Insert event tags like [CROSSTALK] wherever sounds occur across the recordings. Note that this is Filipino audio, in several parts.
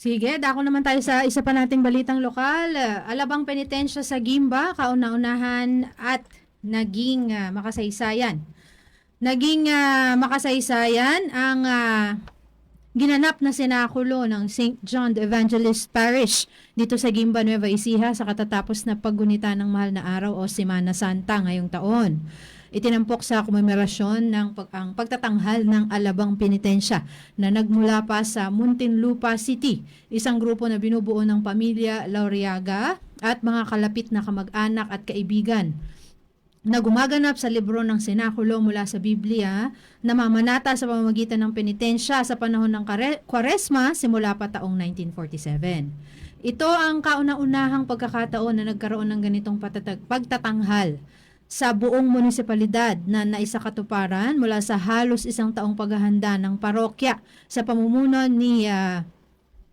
Sige, dako naman tayo sa isa pa nating balitang lokal. Uh, Alabang penitensya sa Gimba, kauna-unahan at naging ah, makasaysayan. Naging ah, makasaysayan ang ah, ginanap na sinakulo ng St. John the Evangelist Parish dito sa Gimba, Nueva Ecija sa katatapos na paggunita ng mahal na araw o Semana Santa ngayong taon. Itinampok sa komemerasyon ng pag, ang pagtatanghal ng Alabang Penitensya na nagmula pa sa Muntinlupa City, isang grupo na binubuo ng pamilya Lauriaga at mga kalapit na kamag-anak at kaibigan na gumaganap sa libro ng Sinakulo mula sa Biblia na mamanata sa pamamagitan ng penitensya sa panahon ng Kwaresma simula pa taong 1947. Ito ang kauna-unahang pagkakataon na nagkaroon ng ganitong patatag- pagtatanghal sa buong munisipalidad na naisakatuparan mula sa halos isang taong paghahanda ng parokya sa pamumuno ni ah,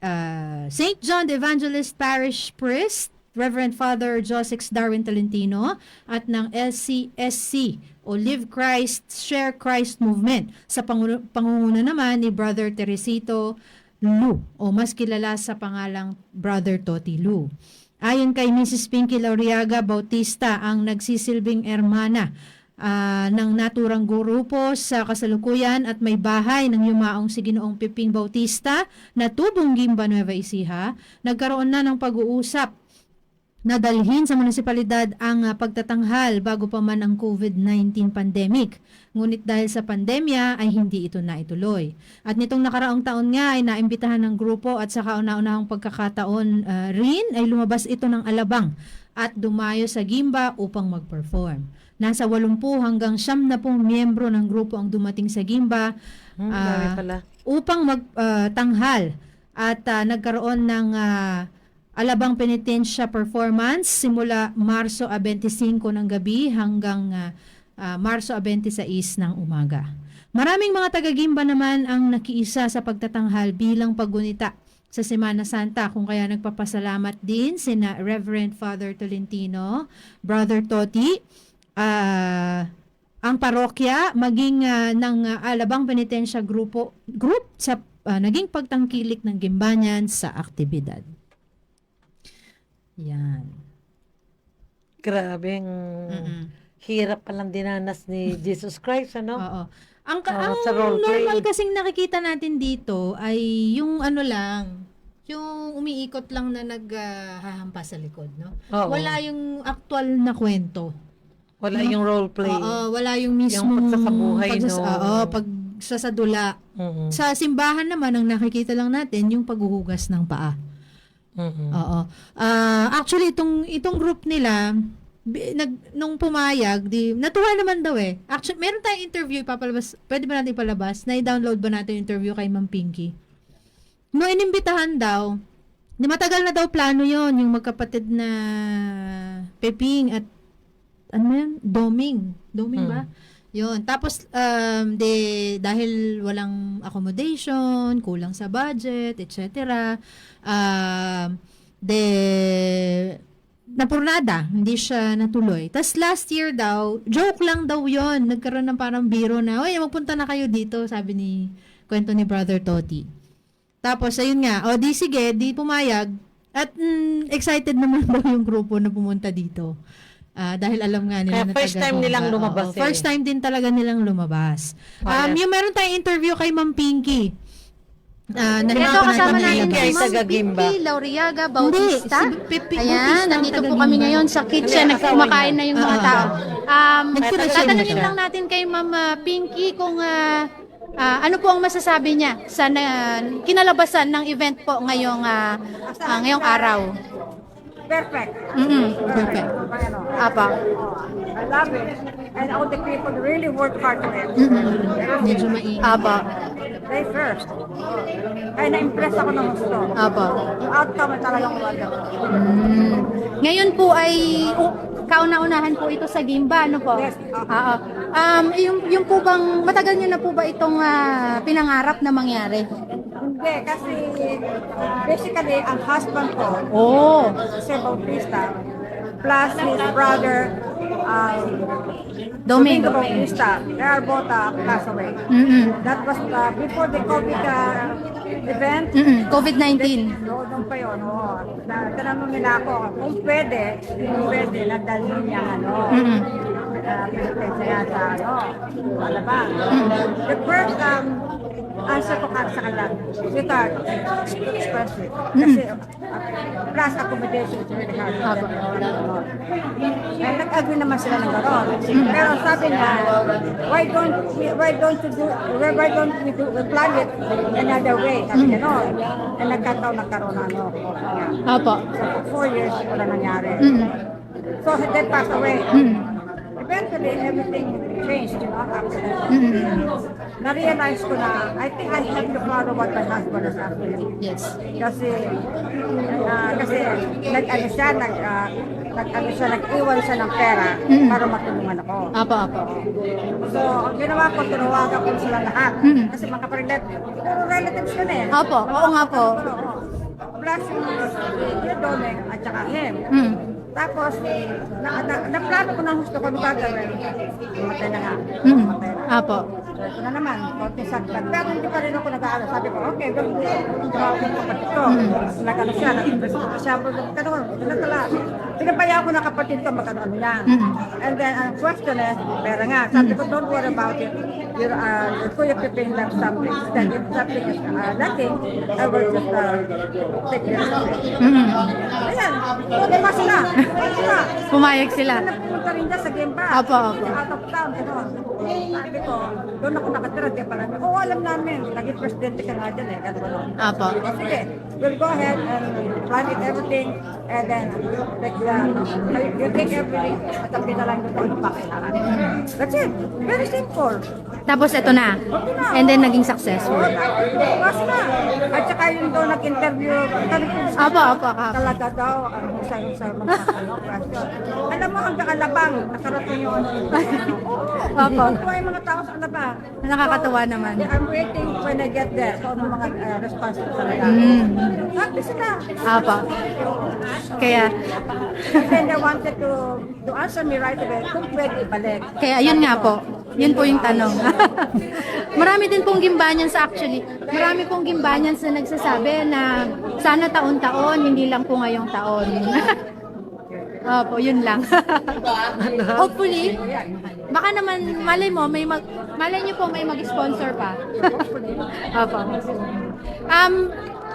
uh, St. John the Evangelist Parish Priest, Reverend Father Josix Darwin Tolentino, at ng LCSC o Live Christ, Share Christ Movement. Sa pangu- pangunguna naman ni Brother Teresito Lu o mas kilala sa pangalang Brother Toti Lu. Ayon kay Mrs. Pinky Lauriaga Bautista, ang nagsisilbing ermana ah, ng naturang grupo sa kasalukuyan at may bahay ng yumaong si Ginoong Piping Bautista na tubong Gimba Nueva Ecija, nagkaroon na ng pag-uusap na dalhin sa munisipalidad ang ah, pagtatanghal bago pa man ang COVID-19 pandemic. Ngunit dahil sa pandemya ay hindi ito naituloy. At nitong nakaraang taon nga ay naimbitahan ng grupo at sa kauna-unahang pagkakataon ah, rin ay lumabas ito ng alabang at dumayo sa Gimba upang mag-perform. Nasa 80 hanggang 70 miyembro ng grupo ang dumating sa Gimba Hmm, Ah, upang magtanghal at ah, nagkaroon ng ah, Alabang Penitensya Performance simula Marso a 25 ng gabi hanggang ah, Marso a 26 ng umaga. Maraming mga taga-Gimba naman ang nakiisa sa pagtatanghal bilang paggunita sa Semana Santa kung kaya nagpapasalamat din sina Reverend Father Tolentino, Brother Toti, ah, ang parokya maging ah, ng ah, Alabang Penitensya Grupo group sa ah, naging pagtangkilik ng Gimbanyan sa aktibidad. Yan. Grabing Mm-mm. hirap palang dinanas ni [LAUGHS] Jesus Christ, ano? Oo. Ang, ka- Oo, ang sa role play. normal kasing nakikita natin dito ay yung ano lang, yung umiikot lang na naghahampas sa likod, no? Oo. Wala yung actual na kwento. Wala no? yung role play. Oo, wala yung mismo pagsakabuhay, no? Oo, pag sasadula. Mm-mm. Sa simbahan naman, ang nakikita lang natin, yung paghuhugas ng paa. Mm-mm. Oo. Ah, actually itong itong group nila nag nung pumayag, di natuwa naman daw eh. Actually, meron tayong interview ipapalabas. Pwede ba natin ipalabas? Na-download ba natin yung interview kay Ma'am Pinky? No inimbitahan daw. Di matagal na daw plano 'yon, yung magkapatid na Peping at ano yan? Doming. Doming ba? Yun. Tapos, um, de, dahil walang accommodation, kulang sa budget, etc. Um, de, napurnada, hindi siya natuloy. Tapos last year daw, joke lang daw yon Nagkaroon ng parang biro na, oy, magpunta na kayo dito, sabi ni, kwento ni Brother Toti. Tapos, ayun nga, o di sige, di pumayag. At mm, excited naman [LAUGHS] daw yung grupo na pumunta dito. Ah, dahil alam nga nila Kaya na first taga time nilang Oo, lumabas eh. First time din talaga nilang lumabas. Um, Kaya- yung meron tayong interview kay Ma'am Pinky. Ah, Ito kasama natin si Ma'am. Pinky Lauriaga Hindi, Bautista. Ayan, nandito po kami ngayon sa kitchen. Nagkumakain na yung mga Oo. tao. Um, tatanungin lang natin kay Ma'am ah, Pinky kung ah, ah, ano po ang masasabi niya sa na, kinalabasan ng event po ngayong ah, ah, ngayong araw. Perfect. Mm-mm. Perfect. Apa. I love it. And all the people really work hard on it. Medyo mainit. Apa. They first. Kaya na-impress ako ng gusto. Apa. Yung outcome ay talagang wonderful. Mm. Ngayon po ay uh, kauna-unahan po ito sa Gimba, ano po? Yes. Oo. Um, yung, yung po bang, matagal nyo na po ba itong ah, pinangarap na mangyari? Hindi, kasi basically, ang husband ko, Oh. si Bautista, plus his brother, um, Domingo. Bautista, they are both uh, passed away. Mm-mm. That was uh, before the COVID uh, event. Mm-mm, COVID-19. No, doon pa yun, oo. Na, tinanong nila ako kung pwede, kung pwede, nadalhin niya ano, Mm-mm. uh, Pilipinsa yan sa ano, Alabang. The first um, answer ko ka sa kanila, sweetheart, expensive. Kasi uh, plus accommodation is really hard. Eh, nag-agree naman sila ng gano'n. Pero sabi niya, why don't we, why don't you do, why, why don't we do, we plan it another way? Sabi niya, no. Eh, nagkataon nagkaroon na ano. Opo. So, for four years, wala nangyari. Mm. So, they passed away. Mm. Eventually, everything changed, you know, after that. Mm. Na-realize ko na, I think I have to follow what my husband is asking me. Yes. Kasi, ah, kasi, nag-ano siya, nag, ah, nag-ano siya, nag-iwan siya ng pera Mm. para matulungan ako. Opo, opo. So, ang ginawa ko, tinawagan ko sila lahat. Mm. Kasi mga relatives, puro relatives yun eh. Opo, oo nga po. Plus, yung Domeng at saka him. Mm. Tapos, na, na, naplano ko na gusto ko nung gagawin. Matay na nga. Mm. Matay Opo. So, ito na naman, konting saktan. Pero hindi pa rin ako nag-aaral. Sabi ko, okay, gawin ko. Tumawag ko kapatid ko. Nag-ano siya, nag-invest siya. Tanong, tinatala. Pinapaya ko na kapatid ko magkano niya. Mm. And then, ang question is, pera nga. Sabi ko, don't worry about it. Your, uh, your kuya pipin lang something. Then, if something is uh, nothing, I will just uh, take care of it. Mm. Ayan. Mas na. Pumayag sila. Nagpunta rin dyan sa game pa. Opo, opo. Out of town, ano. Sabi ko, doon ako nakatira, di pa namin. Oo, alam namin. Naging presidente ka nga dyan eh. Ganun ba nun? Opo. O, Sige, we'll go ahead and plan it everything and then like the, you take everything at ang lang doon ano pa kailangan. That's it. Very simple. Tapos ito na. And then naging successful. Bukas na. At saka yung doon nag-interview, tanong ko sa Opo, opo. opo. talaga daw ang husay sa mga. Alam mo, hanggang alabang, nakarating yung [LAUGHS] ano. Kung yung mga tao sa alabang. Nakakatuwa naman. Yeah, I'm waiting when I get there. So, ano mga uh, response ko talaga. Mm. Happy sila. Opo. Kaya, And then they wanted to to answer me right away kung pwede ibalik. kaya yun nga po. Yun po yung tanong. [LAUGHS] Marami din pong gimbanyan sa actually. Marami pong gimbanyan sa nagsasabi na sana taon-taon, hindi lang po ngayong taon. [LAUGHS] Opo, yun lang. Hopefully, baka naman, malay mo, may mag, malay niyo po may mag-sponsor pa. [LAUGHS] Opo. Um,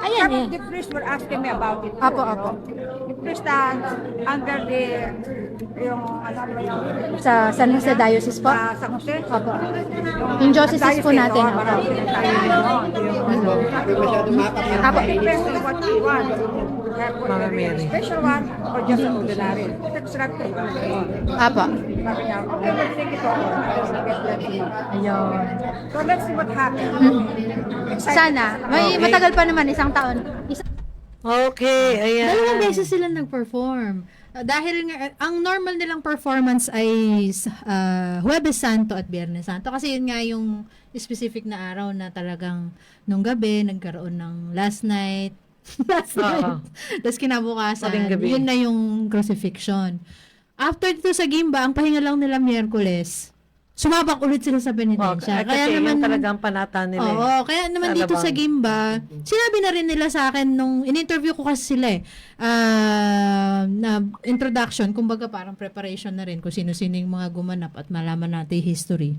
ayan Some eh. of the priests were asking me about it. too, Apo, apo. know. The priest uh, under the yung ano ba yung Sa San Jose Diocese po? sa San Jose. Opo. Yung diocese po natin. Opo. marami tayo dito. Yung ano. Apo. Depends on what you want. Po, Mama Mary. Special one or just an ordinary. That's right. Apo. Sabi niya, okay, we'll take it over. We'll get that. Ayun. So let's see what happens. Excited. Sana. May Okay. matagal pa naman, isang taon. Isa, Okay, ayan. Dalawang beses sila nag-perform. Uh, dahil nga, ang normal nilang performance ay uh, Huwebes Santo at Biyernes Santo. Kasi yun nga yung specific na araw na talagang nung gabi, nagkaroon ng last night. [LAUGHS] last night. Tapos kinabukasan, gabi. yun na yung crucifixion. After dito sa Gimba, ang pahinga lang nila Miyerkules. Sumabak ulit sila sa Oh, penitensya. kasi Kaya naman, yung talagang panata nila. eh. Oo, kaya naman Sa dito sa. Gimba, sinabi na rin nila sa akin nung in-interview ko kasi sila eh, ah, na introduction, kumbaga parang preparation na rin kung sino-sino yung mga gumanap at malaman natin history.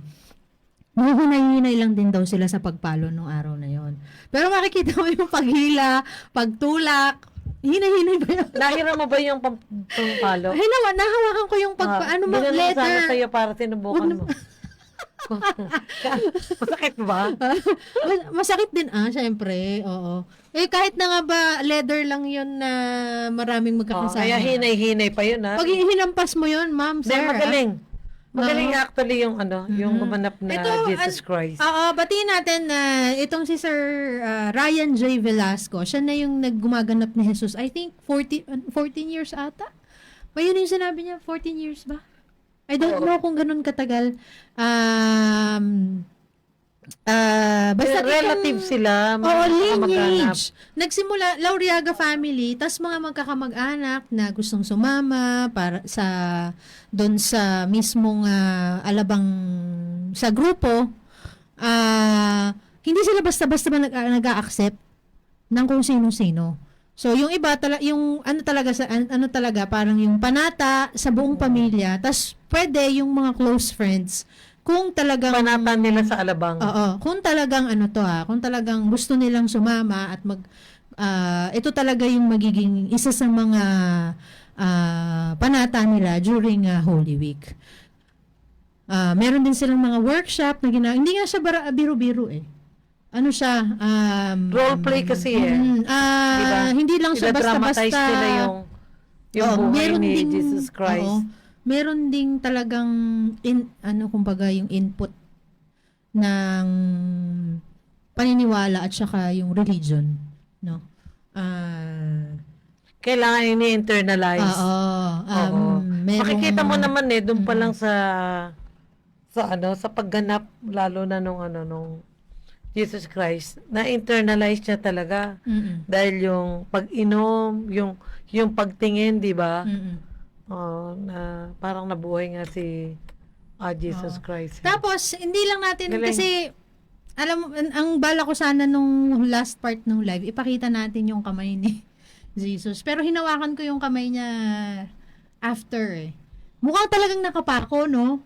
Mahihinay-hinay lang din daw sila sa pagpalo nung araw na yon. Pero makikita mo yung paghila, pagtulak, hinay-hinay ba yun? Nahira mo ba yung pam- pampalo? Ay, nawa, nahawakan ko yung pag, Ah, ano sana letter. sa'yo para sinubukan mo. [LAUGHS] Masakit ba? [LAUGHS] Mas- Masakit din ah, syempre. Oo. Eh kahit na nga ba leather lang 'yon na maraming Oh, magkakasama. kaya hinay-hinay pa yun, ha? Pag hinampas mo 'yon, ma'am, Hindi, sir. magaling. ah. Magaling actually yung ano, yung gumanap na Ito, Jesus an- Christ. Oo, batiin natin na itong si Sir ah, Ryan J. Velasco, siya na yung naggumaganap ni Jesus. I think 40, uh, 14 years ata. Ba yun yung sinabi niya? 14 years ba? I don't know kung ganun katagal. Um, ah basta relative itong- sila, mga Oo, lineage. Nagsimula, Lauriaga family, tas mga magkakamag-anak na gustong sumama para sa doon sa mismong ah, alabang sa grupo. Ah, hindi sila basta-basta ba nag, nag-a-accept ng kung sino-sino. So, yung iba, tala, yung ano talaga, sa, an- ano talaga, parang yung panata sa buong pamilya, tas pwede yung mga close friends, kung talagang Panatan nila sa alabang. Oo, kung talagang ano to ha, kung talagang gusto nilang sumama at mag ah, ito talaga yung magiging isa sa mga ah, panata nila during ah, Holy Week. Ah, meron din silang mga workshop na gina hindi nga siya bara, biro-biro eh. Ano siya? Um, Role play kasi eh. mm, ah, Diba? hindi lang siya basta-basta. nila yung, yung Oo, buhay meron ni ding- Jesus Christ. oo, meron ding talagang in, ano kumbaga yung input ng paniniwala at saka yung religion, no? Ah, Kailangan ini-internalize. oo. Um, Oo. merong- Makikita mo naman eh, doon pa Mm. lang sa sa ano, sa pagganap lalo na nung ano nung Jesus Christ, na internalize niya talaga Mm-mm. dahil yung pag-inom, yung yung pagtingin, 'di ba? Oh, na parang nabuhay nga si ah, Jesus Oo. Christ. Tapos, hindi lang natin, Galing. kasi, alam mo, ang, ang bala ko sana nung last part ng live, ipakita natin yung kamay ni [LAUGHS] Jesus. Pero hinawakan ko yung kamay niya after eh. Mukhang talagang nakapako, no?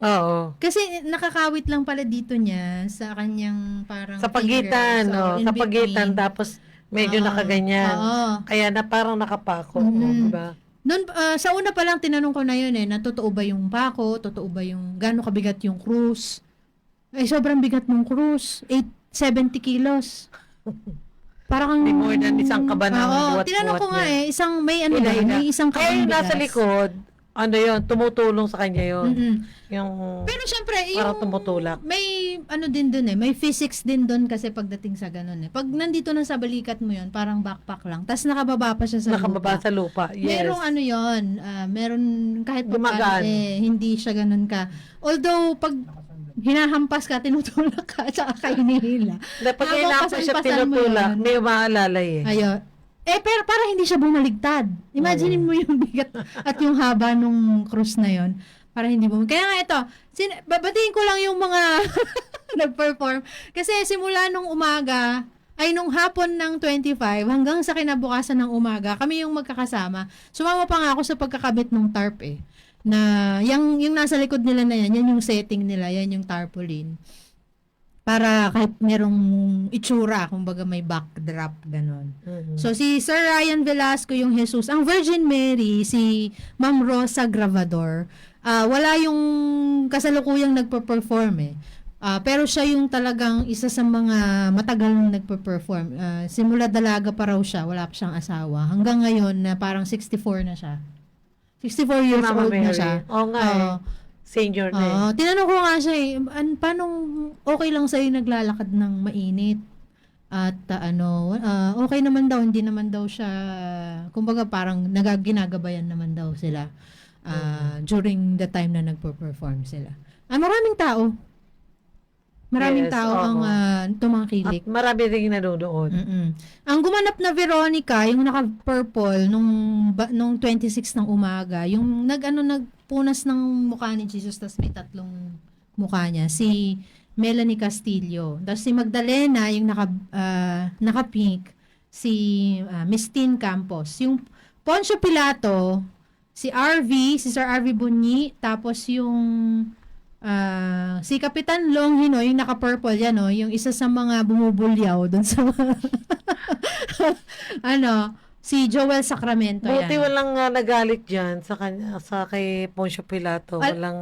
Oo. Kasi nakakawit lang pala dito niya sa kanyang parang Sa pagitan, fingers, in Sa pagitan between. tapos medyo Oo. nakaganyan. Oo. Kaya na parang nakapako, Mhm. 'di ba? Noon, ah, sa una pa lang tinanong ko na yun eh, na totoo ba yung pako, totoo ba yung, gano'ng kabigat yung cruise. Eh, sobrang bigat ng cruise. 870 kilos. Parang, May more than isang kaba ng Oo, tinanong ko nga niya. eh, isang, may ano hila. may isang Kaya yung nasa likod, ano yun, tumutulong sa kanya yun. Mm-mm. Yung Pero syempre, parang yung, tumutulak. may ano din dun eh, may physics din dun kasi pagdating sa ganun eh. Pag nandito na sa balikat mo yun, parang backpack lang. Tapos nakababa pa siya sa nakababa lupa. sa lupa. Yes. Merong ano yon ah, meron kahit pa Gumagaan. paano, eh, hindi siya ganun ka. Although, pag hinahampas ka, tinutulak ka, at saka ka hinihila. Dapat Habang kailangan pa siya mo tinutulak, yun. may umaalalay eh. Ayun. Eh, pero para hindi siya bumaligtad. Imaginin mo yung [LAUGHS] bigat at yung haba nung cruise na yon para hindi bumalik. Kaya nga ito, sin- babatiin ko lang yung mga [LAUGHS] nag-perform. Kasi simula nung umaga, ay nung hapon ng 25 hanggang sa kinabukasan ng umaga, kami yung magkakasama. Sumama pa nga ako sa pagkakabit ng tarp eh. Na yung, yung nasa likod nila na yan, yan yung setting nila, yan yung tarpaulin. Para kahit merong itsura, kumbaga may backdrop, ganon. Mhm. So, si Sir Ryan Velasco yung Jesus. Ang Virgin Mary, si Ma'am Rosa Gravador, ah, wala yung kasalukuyang nagpo-perform eh. Ah, pero siya yung talagang isa sa mga matagal nang nagpo-perform. Ah, simula dalaga pa raw siya, wala pa siyang asawa. Hanggang ngayon na parang 64 na siya. 64 years Mama old na Mary. siya. Oo nga eh. Senior na eh. Oo. tinanong ko nga siya eh, an, paano okay lang sa'yo naglalakad ng mainit? At ah, ano, ah, okay naman daw, hindi naman daw siya, kumbaga parang nagaginagabayan naman daw sila ah, during the time na nagpo-perform sila. Ah, maraming tao. Maraming Yes, tao oo. ang ah, tumangkilik. At marami rin nanonood. Mm-mm. Ang gumanap na Veronica, yung naka-purple nung ba, nung 26 ng umaga, yung nag-ano nagpunas ng mukha ni Jesus tas may tatlong mukha niya, si Melanie Castillo. Tapos si Magdalena, yung naka ah, naka-pink, si ah, Miss Tin Campos. Yung Poncio Pilato, si RV, si Sir RV Bunyi, tapos yung Ah, si Kapitan Longhino, yung naka-purple yan, no? yung isa sa mga bumubulyaw doon sa mga [LAUGHS] ano, si Joel Sacramento Buti yan. walang ah, nagalit diyan sa kanya sa kay Poncio Pilato. Al- Walang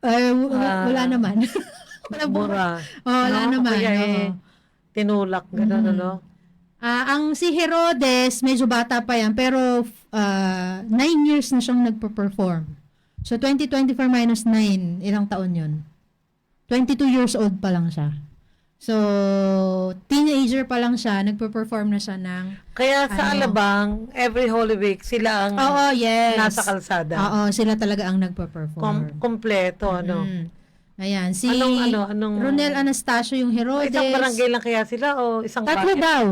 Eh, w- Ah. wala naman. [LAUGHS] wala mura. Oh, wala No? naman. Kaya oo. eh, tinulak gano'n Mhm. ano. Ah, ang si Herodes, medyo bata pa yan, pero ah, nine years na siyang nagpo-perform. So, 2024 minus 9, ilang taon yun? 22 years old pa lang siya. So, teenager pa lang siya, nagpo-perform na siya ng... Kaya sa Ano? Alabang, every Holy Week sila ang Oo, yes. nasa kalsada. Oo, sila talaga ang nagpo-perform. Kom- kompleto ano. Mm. Ayan, si Anong ano, anong Ronel Anastasio yung Herodes. Isang barangay lang kaya sila o isang Tatlo bakit? daw.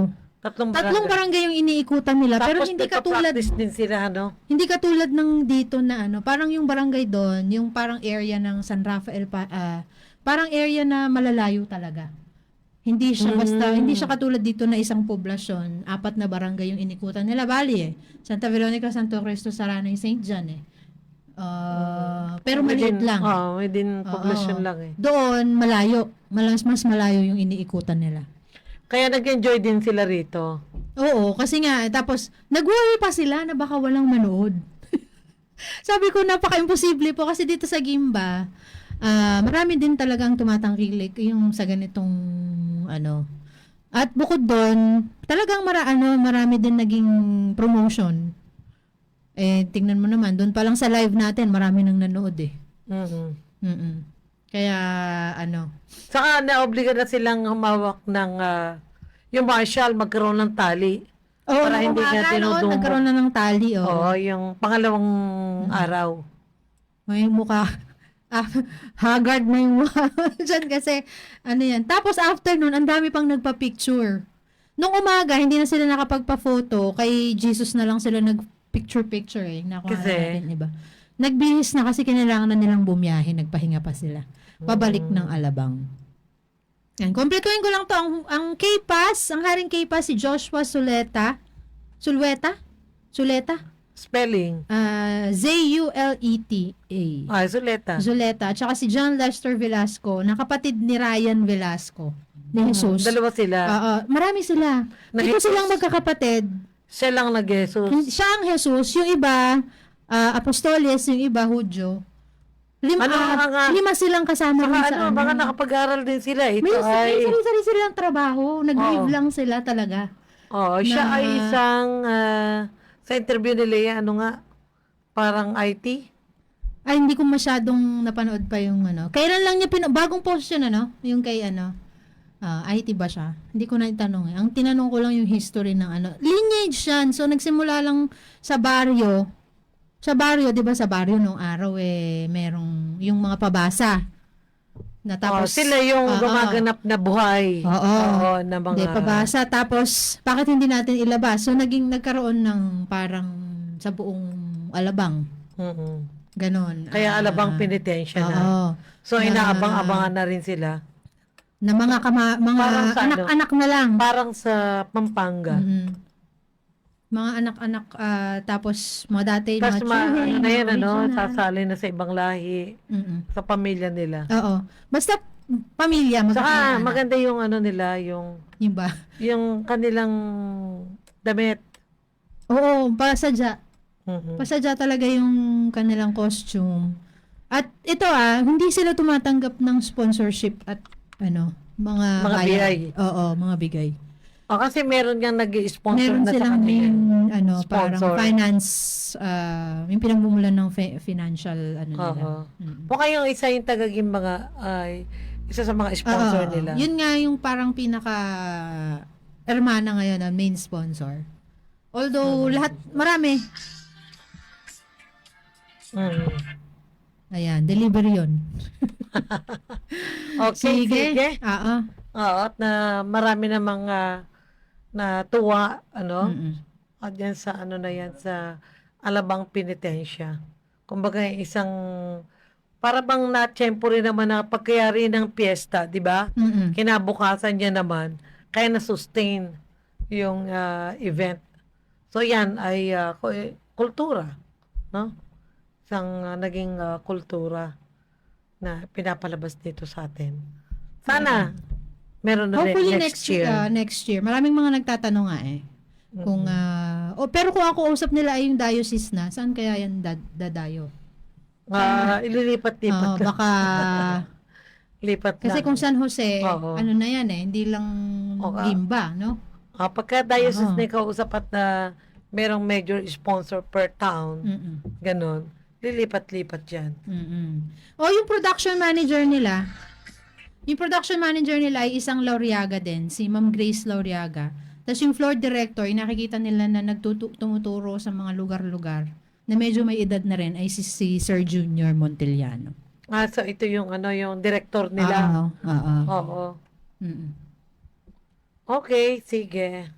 Tatlong Tatlong barangay yung iniikutan nila. pero Tapos hindi katulad din sila ano. Hindi katulad ng dito na ano, parang yung barangay doon, yung parang area ng San Rafael pa, ah, parang area na malalayo talaga. Hindi siya basta, Mm. hindi siya katulad dito na isang poblasyon, apat na barangay yung inikutan nila. Bali eh. Santa Veronica, Santo Cristo, Saranay, St. John eh. Ah, pero maliit Within- lang. Oo, within population Oo. lang eh. Doon, malayo. Malas, mas malayo yung iniikutan nila. Kaya nag-enjoy din sila rito. Oo, kasi nga, tapos, nag-worry pa sila na baka walang manood. [LAUGHS] Sabi ko, napaka-imposible po kasi dito sa Gimba, ah marami din talagang tumatangkilik yung sa ganitong, ano. At bukod doon, talagang mara, ano, marami din naging promotion. Eh, tingnan mo naman, doon pa lang sa live natin, marami nang nanood eh. Mhm. Mm-mm. Kaya, ano, Saka naobliga na silang humawak ng ah, yung marshal magkaroon ng tali. Oo, Para hindi no, tinudumog. Nagkaroon na ng tali, oh. Oo, yung pangalawang araw. May mukha. [LAUGHS] Ah, haggard na yung mukha [LAUGHS] dyan kasi, ano yan. Tapos after nun, ang dami pang nagpa-picture. Nung umaga, hindi na sila nakapagpa-photo. Kay Jesus na lang sila nag-picture-picture eh. Nakuha Kasi? natin, iba. Nagbihis na kasi kinailangan na nilang bumiyahe. Nagpahinga pa sila. Pabalik ng Alabang. Yan. Kompletuhin ko lang to. Ang, ang K-Pass, ang haring K-Pass, si Joshua Suleta. Sulweta? Suleta? Spelling. Ah, Z-U-L-E-T-A. Ah, Zuleta. Zuleta. At saka si John Lester Velasco, na kapatid ni Ryan Velasco, ni Jesus. Dalawa sila. Oo, marami sila. Na Ito silang magkakapatid. Siya lang nag-Jesus. Siya ang Jesus, yung iba, ah, apostoles, yung iba, Hudyo. Lima, Ano, ah, mga- lima silang kasama Saka rin sa ano, ano. baka nakapag-aral din sila. Ito May ay, sarili-sarili silang trabaho. Nag-live Oo. lang sila talaga. oh, siya na- ay isang, ah, sa interview nila, ano nga, parang IT. Ay, hindi ko masyadong napanood pa yung ano. Kailan lang niya, pin- bagong post yun, ano? Yung kay ano, ah, IT ba siya? Hindi ko na itanong eh. Ang tinanong ko lang yung history ng ano. Lineage yan. So, nagsimula lang sa baryo. Sa baryo, di ba sa baryo nung araw eh, merong yung mga pabasa. Na Tapos, tapos, sila yung Oo. gumaganap na buhay. Oo. na mga... Hindi, pabasa. Tapos, bakit hindi natin ilabas? So, naging nagkaroon ng parang sa buong alabang. Mm-mm. Ganon. Kaya Ah, alabang penitensya na. Oo. So, Na- inaabang-abangan na rin sila. na mga kama, mga Parang sa ano? anak-anak na lang. Parang sa Pampanga. Mhm. Mga anak-anak ah, tapos mga dati Tapos mga ma, ano na yan, ano, sasali na sa ibang lahi, Mhm. sa pamilya nila. Oo. Basta pamilya Saka magkakaanak. maganda yung ano nila, yung Yung ba? yung kanilang damit. Oo, pasadya. Mhm. Pasadya talaga yung kanilang costume. At ito ah, hindi sila tumatanggap ng sponsorship at ano, mga Mga bayad. bigay. Oo, mga bigay. O, kasi meron niyang nag-sponsor Meron na sa kanila. yung ano, parang Sponsor. finance, ah, yung pinagmumulan ng fi- financial ano nila. Oo. Mm. Baka yung isa yung tagaging mga, ay, isa sa mga sponsor Oo. nila. Yun nga yung parang pinaka hermana ngayon na main sponsor. Although lahat marami. Mhm. Ayan, delivery yun. [LAUGHS] Okay, sige. Oo. Oo, at na marami na mga natuwa, ano, Mm-mm. at yan sa ano na yan, sa Alabang Penitensya. Kumbaga, isang, para bang na-tempo rin naman na pagkayari ng piyesta, di ba? Mm-mm. Kinabukasan niya naman, kaya na-sustain yung ah, event. So, yan ay ah, ku- eh, kultura, no? Isang ah, naging ah, kultura na pinapalabas dito sa atin. Sana, meron na rin Hopefully next, next, year. uh, next year. Maraming mga nagtatanong nga eh. Kung ah, oh, pero kung ako usap nila ay yung diocese na, saan kaya yan dad- dadayo? Ah, ililipat-lipat. Oo, baka [LAUGHS] lipat kasi lang. kung San Jose, Oo. ano na yan eh, hindi lang Oo. Gimba, no? Ah, pagka diocese na kausap at na merong major sponsor per town, Mm-mm. ganon, lilipat-lipat yan. Mm-mm. O yung production manager nila, yung production manager nila ay isang Lauriaga din, si Ma'am Grace Lauriaga. Tapos yung floor director, yung nakikita nila na nagtuturo sa mga lugar-lugar na medyo may edad na rin ay si, si Sir Junior Montellano. Ah, so ito yung ano, yung director nila. Oo. Oo. Oo. Mm-mm. Okay, sige.